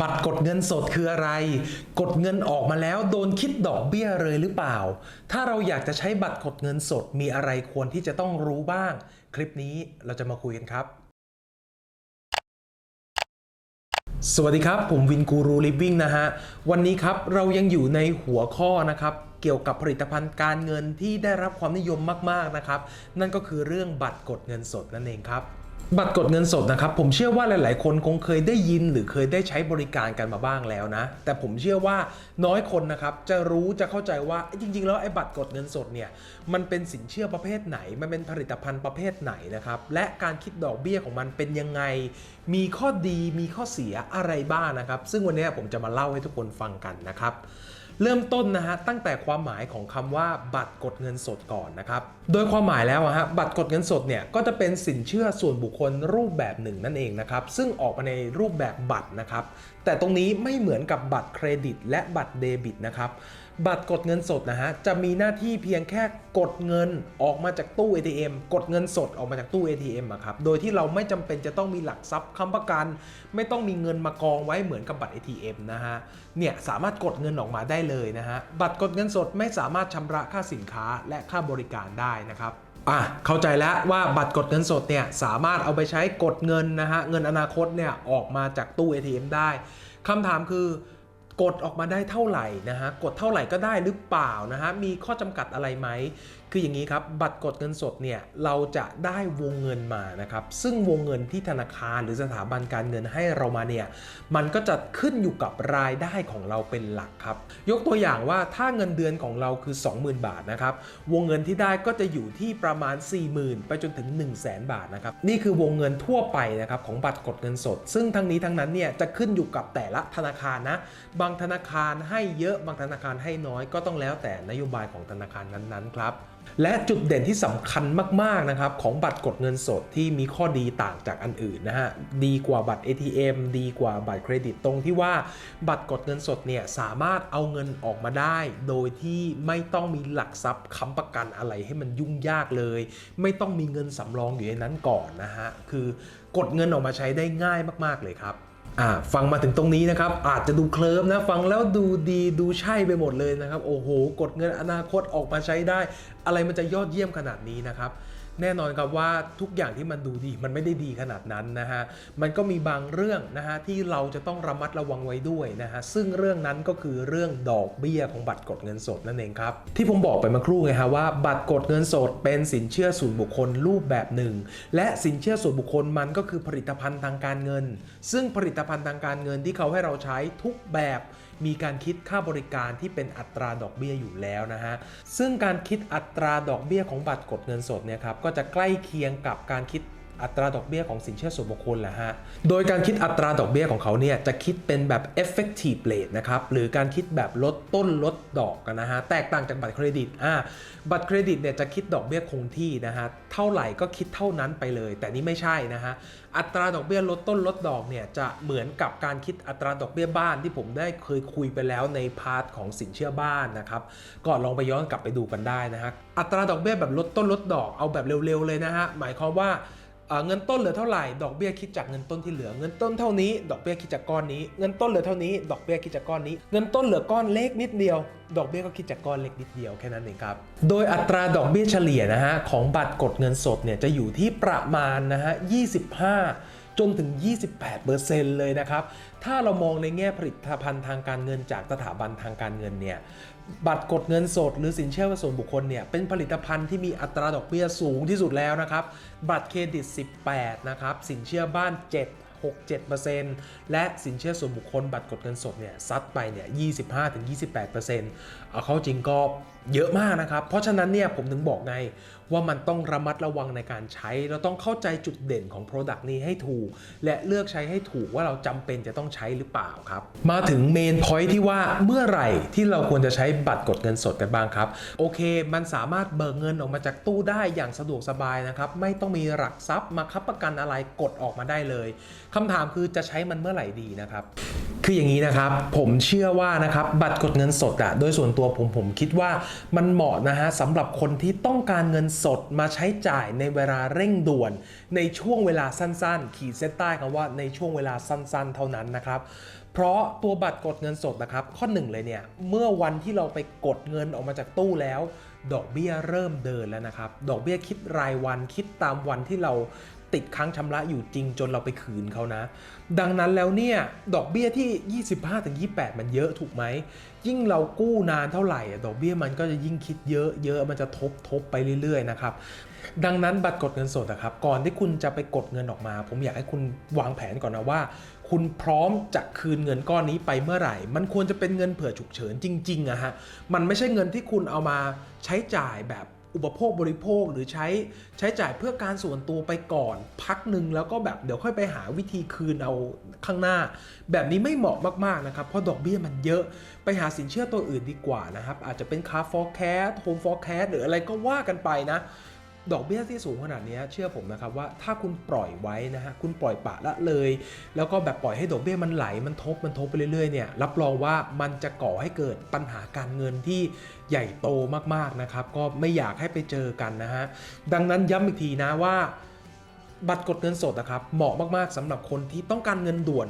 บัตรกดเงินสดคืออะไร กดเงินออกมาแล้วโดนคิดดอกเบี้ยเลยหรือเปล่า ถ้าเราอยากจะใช้บัตรกดเงินสดมีอะไรควรที่จะต้องรู้บ้าง คลิปนี้เราจะมาคุยกันครับ สวัสดีครับ ผมวินกูรูลิฟวิ่งนะฮะ วันนี้ครับเรายังอยู่ในหัวข้อนะครับเกี่ยวกับผลิตภัณฑ์การเงินที่ได้รับความนิยมมาก ๆ นะครับ นั่นก็คือเรื่องบัตรกดเงินสดนั่นเองครับ บัตรกดเงินสดนะครับผมเชื่อว่าหลาย ๆ คนคงเคยได้ยินหรือเคยได้ใช้บริการกันมาบ้างแล้วนะ แต่ผมเชื่อว่าน้อยคนนะครับจะรู้จะเข้าใจว่าจริง ๆ แล้วไอ้บัตรกดเงินสดเนี่ยมันเป็นสินเชื่อประเภทไหน มันเป็นผลิตภัณฑ์ประเภทไหนนะครับและการคิดดอกเบี้ยของมันเป็นยังไง มีข้อดีมีข้อเสียอะไรบ้างนะครับ ซึ่งวันนี้ผมจะมาเล่าให้ทุกคนฟังกันนะครับ เริ่มต้นนะฮะตั้งแต่ความหมายของคำว่าบัตรกดเงินสดก่อนนะครับ โดยความหมายแล้วอะฮะบัตรกดเงินสดเนี่ยก็จะเป็นสินเชื่อส่วนบุคคลรูปแบบหนึ่งนั่นเองนะครับซึ่งออกมาในรูปแบบบัตรนะครับแต่ตรงนี้ไม่เหมือนกับบัตรเครดิต และบัตรเดบิตนะครับ บัตรกดเงินสดนะฮะ จะมีหน้าที่เพียงแค่กดเงินออกมาจากตู้ ATM กดเงินสดออกมาจากตู้ ATM อะครับ โดยที่เราไม่จำเป็นจะต้องมีหลักทรัพย์ค้ำประกัน ไม่ต้องมีเงินมากองไว้เหมือนกับบัตร ATM นะฮะ เนี่ยสามารถกดเงินออกมาได้เลยนะฮะ บัตรกดเงินสดไม่สามารถชำระค่าสินค้าและค่าบริการได้นะครับอะเข้าใจแล้วว่าบัตรกดเงินสดเนี่ยสามารถเอาไปใช้กดเงินนะฮะเงินอนาคตเนี่ยออกมาจากตู้ ATM ได้คำถามคือ กดออกมาได้เท่าไหร่นะฮะกดเท่าไหร่ก็ได้หรือเปล่านะฮะมีข้อจำกัดอะไรไหมคืออย่างนี้ครับ บัตรกดเงินสดเนี่ยเราจะได้วงเงินมานะครับ ซึ่งวงเงินที่ธนาคารหรือสถาบันการเงินให้เรามาเนี่ยมันก็จะขึ้นอยู่กับรายได้ของเราเป็นหลักครับ ยกตัวอย่างว่าถ้าเงินเดือนของเราคือ 20,000 บาทนะครับ วงเงินที่ได้ก็จะอยู่ที่ประมาณ 40,000 ไปจนถึง 1 0 0 0 0แบาทนะครับ นี่คือวงเงินทั่วไปนะครับของบัตรกดเงินสด ซึ่งทั้งนี้ทั้งนั้นเนี่ยจะขึ้นอยู่กับแต่ละธนาคารนะ บางธนาคารให้เยอะ บางธนาคารให้น้อย ก็ต้องแล้วแต่นโยบายของธนาคารนั้นๆครับและจุดเด่นที่สำคัญมาก ๆ นะครับ ของบัตรกดเงินสดที่มีข้อดีต่างจากอันอื่นนะฮะ ดีกว่าบัตร ATM ดีกว่าบัตรเครดิตตรงที่ว่าบัตรกดเงินสดเนี่ย สามารถเอาเงินออกมาได้ โดยที่ไม่ต้องมีหลักทรัพย์ค้ำประกันอะไรให้มันยุ่งยากเลย ไม่ต้องมีเงินสำรองอยู่ในนั้นก่อนนะฮะ คือกดเงินออกมาใช้ได้ง่ายมาก ๆ เลยครับ อ่าฟังมาถึงตรงนี้นะครับ อาจจะดูเคลิ้มนะ ฟังแล้วดูดีดูใช่ไปหมดเลยนะครับ โอ้โห กดเงินอนาคตออกมาใช้ได้ อะไรมันจะยอดเยี่ยมขนาดนี้นะครับ แน่นอนครับว่าทุกอย่างที่มันดูดีมันไม่ได้ดีขนาดนั้นนะฮะมันก็มีบางเรื่องนะฮะที่เราจะต้องระมัดระวังไว้ด้วยนะฮะซึ่งเรื่องนั้นก็คือเรื่องดอกเบี้ยของบัตรกดเงินสดนั่นเองครับที่ผมบอกไปเมื่อครู่ไงฮะว่าบัตรกดเงินสดเป็นสินเชื่อส่วนบุคคลรูปแบบหนึ่ง และสินเชื่อส่วนบุคคลมันก็คือผลิตภัณฑ์ทางการเงิน ซึ่งผลิตภัณฑ์ทางการเงินที่เขาให้เราใช้ทุกแบบ มีการคิดค่าบริการที่เป็นอัตราดอกเบี้ยอยู่แล้วนะฮะ ซึ่งการคิดอัตราดอกเบี้ยของบัตรกดเงินสดเนี่ยครับก็จะใกล้เคียงกับการคิด อัตราดอกเบี้ยของสินเชื่อส่วนบุคคลแหละฮะ โดยการคิดอัตราดอกเบี้ยของเขาเนี่ยจะคิดเป็นแบบ effective rate นะครับ หรือการคิดแบบลดต้นลดดอกกันนะฮะ แตกต่างจากบัตรเครดิต อ่า บัตรเครดิตเนี่ยจะคิดดอกเบี้ยคงที่นะฮะ เท่าไหร่ก็คิดเท่านั้นไปเลย แต่นี่ไม่ใช่นะฮะ อัตราดอกเบี้ยลดต้นลดดอกเนี่ยจะเหมือนกับการคิดอัตราดอกเบี้ยบ้านที่ผมได้เคยคุยไปแล้วในพาร์ทของสินเชื่อบ้านนะครับ ก็ลองไปย้อนกลับไปดูกันได้นะฮะ อัตราดอกเบี้ยแบบลดต้นลดดอก เอาแบบเร็วๆเลยนะฮะ หมายความว่า เงินต้นเหลือเท่าไหร่ ดอกเบี้ยคิดจากเงินต้นที่เหลือ เงินต้นเท่านี้ ดอกเบี้ยคิดจากก้อนนี้ เงินต้นเหลือเท่านี้ ดอกเบี้ยคิดจากก้อนนี้ เงินต้นเหลือก้อนเล็กนิดเดียว ดอกเบี้ยก็คิดจากก้อนเล็กนิดเดียวแค่นั้นเองครับ โดยอัตราดอกเบี้ยเฉลี่ยนะฮะของบัตรกดเงินสดเนี่ยจะอยู่ที่ประมาณนะฮะ25 จนถึง 28%เลยนะครับ ถ้าเรามองในแง่ผลิตภัณฑ์ทางการเงินจากสถาบันทางการเงินเนี่ยบัตรกดเงินสดหรือสินเชื่อส่วนบุคคลเนี่ยเป็นผลิตภัณฑ์ที่มีอัตราดอกเบี้ยสูงที่สุดแล้วนะครับ บัตรเครดิต 18 นะครับ สินเชื่อบ้าน 7 6-7%และสินเชื่อส่วนบุคคลบัตรกดเงินสดเนี่ยซัดไปเนี่ย 25-28%เเอาเข้าจริงก็เยอะมากนะครับ เพราะฉะนั้นเนี่ยผมถึงบอกไงว่ามันต้องระมัดระวังในการใช้ เราต้องเข้าใจจุดเด่นของ Product นี้ให้ถูก และเลือกใช้ให้ถูกว่าเราจำเป็นจะต้องใช้หรือเปล่าครับ มาถึงเมนพอยที่ว่าเมื่อไหร่ที่เราควรจะใช้บัตรกดเงินสดกันบ้างครับ โอเค มันสามารถเบิกเงินออกมาจากตู้ได้อย่างสะดวกสบายนะครับ ไม่ต้องมีหลักทรัพย์มาคับประกันอะไรกดออกมาได้เลยคำถามคือจะใช้มันเมื่อไหร่ดีนะครับ คืออย่างนี้นะครับ ผมเชื่อว่านะครับบัตรกดเงินสดอะโดยส่วนตัวผมผมคิดว่ามันเหมาะนะฮะสำหรับคนที่ต้องการเงินสดมาใช้จ่ายในเวลาเร่งด่วน ในช่วงเวลาสั้นๆ ขีดเส้นใต้คำว่าในช่วงเวลาสั้นๆ เท่านั้นนะครับเพราะตัวบัตรกดเงินสดนะครับ ข้อหนึ่งเลยเนี่ยเมื่อวันที่เราไปกดเงินออกมาจากตู้แล้ว ดอกเบี้ยเริ่มเดินแล้วนะครับ ดอกเบี้ยคิดรายวันคิดตามวันที่เรา ติดค้างชำระอยู่จริงจนเราไปคืนเขานะ ดังนั้นแล้วเนี่ย ดอกเบี้ยที่ 25-28 มันเยอะถูกไหม ยิ่งเรากู้นานเท่าไหร่ดอกเบี้ยมันก็จะยิ่งคิดเยอะเยอะมันจะทบทบไปเรื่อยๆนะครับดังนั้นบัตรกดเงินสดอะครับก่อนที่คุณจะไปกดเงินออกมา ผมอยากให้คุณวางแผนก่อนนะว่า คุณพร้อมจะคืนเงินก้อนนี้ไปเมื่อไหร่ มันควรจะเป็นเงินเผื่อฉุกเฉินจริงๆอะฮะมันไม่ใช่เงินที่คุณเอามาใช้จ่ายแบบ อุปโภคบริโภคหรือใช้ใช้จ่ายเพื่อการส่วนตัวไปก่อน พักหนึ่งแล้วก็แบบเดี๋ยวค่อยไปหาวิธีคืนเอาข้างหน้า แบบนี้ไม่เหมาะมากๆนะครับ เพราะดอกเบี้ยมันเยอะไปหาสินเชื่อตัวอื่นดีกว่านะครับ อาจจะเป็นคาร์ฟอร์แคสโฮมฟอร์แคสหรืออะไรก็ว่ากันไปนะ ดอกเบี้ยที่สูงขนาดนี้เชื่อผมนะครับว่าถ้าคุณปล่อยไว้นะฮะคุณปล่อยปะละเลย แล้วก็แบบปล่อยให้ดอกเบี้ยมันไหลมันทบมันทบไปเรื่อยๆเนี่ยรับรองว่ามันจะก่อให้เกิดปัญหาการเงินที่ใหญ่โตมากๆนะครับก็ไม่อยากให้ไปเจอกันนะฮะดังนั้นย้ำอีกทีนะว่า บัตรกดเงินสดนะครับเหมาะมากๆสำหรับคนที่ต้องการเงินด่วน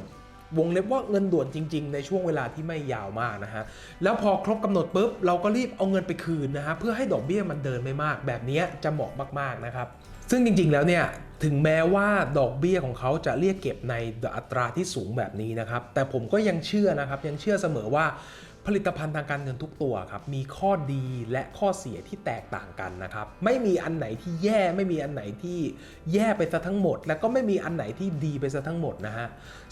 วงเล็บว่าเงินด่วนจริง ๆ ในช่วงเวลาที่ไม่ยาวมากนะฮะ แล้วพอครบกำหนดปุ๊บเราก็รีบเอาเงินไปคืนนะฮะเพื่อให้ดอกเบี้ยมันเดินไม่มาก แบบนี้จะเหมาะมากๆนะครับซึ่งจริง ๆ แล้วเนี่ยถึงแม้ว่าดอกเบี้ยของเขาจะเรียกเก็บในอัตราที่สูงแบบนี้นะครับ แต่ผมก็ยังเชื่อนะครับยังเชื่อเสมอว่า ผลิตภัณฑ์ทางการเงินทุกตัวครับมีข้อดีและข้อเสียที่แตกต่างกันนะครับไม่มีอันไหนที่แย่ไม่มีอันไหนที่แย่ไปซะทั้งหมด แล้วก็ไม่มีอันไหนที่ดีไปซะทั้งหมดนะฮะ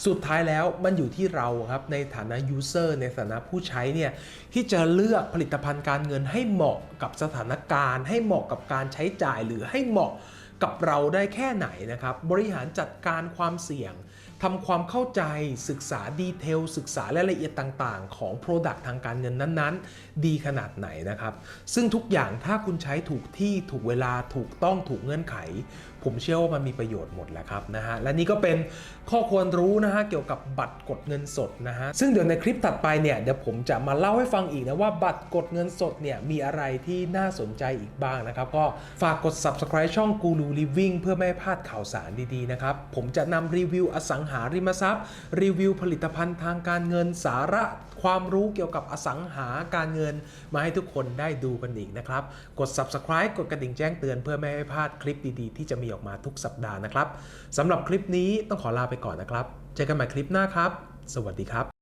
สุดท้ายแล้วมันอยู่ที่เราครับในฐานะยูเซอร์ในฐานะผู้ใช้เนี่ยที่จะเลือกผลิตภัณฑ์การเงินให้เหมาะกับสถานการณ์ ให้เหมาะกับการใช้จ่ายหรือให้เหมาะกับเราได้แค่ไหนนะครับบริหารจัดการความเสี่ยง ทำความเข้าใจศึกษาดีเทลศึกษารายละเอียดต่างๆ ของ Product ทางการเงินนั้นๆ ดีขนาดไหนนะครับ ซึ่งทุกอย่างถ้าคุณใช้ถูกที่ถูกเวลาถูกต้องถูกเงื่อนไข ผมเชื่อว่ามันมีประโยชน์หมดแหละครับนะฮะและนี่ก็เป็นข้อควรรู้นะฮะเกี่ยวกับบัตรกดเงินสดนะฮะซึ่งเดี๋ยวในคลิปถัดไปเนี่ยเดี๋ยวผมจะมาเล่าให้ฟังอีกนะว่าบัตรกดเงินสดเนี่ยมีอะไรที่น่าสนใจอีกบ้างนะครับก็ฝากกด subscribe ช่อง Guru Living เพื่อไม่ให้พลาดข่าวสารดีๆนะครับผมจะนำรีวิวอสังหาริมทรัพย์ รีวิวผลิตภัณฑ์ทางการเงินสาระความรู้เกี่ยวกับอสังหาการเงินมาให้ทุกคนได้ดูกันอีกนะครับกด subscribe กดกระดิ่งแจ้งเตือนเพื่อไม่ให้พลาดคลิปดีๆ ที่จะมีออกมาทุกสัปดาห์นะครับสำหรับคลิปนี้ต้องขอลาไปก่อนนะครับ เจอกันใหม่คลิปหน้าครับ สวัสดีครับ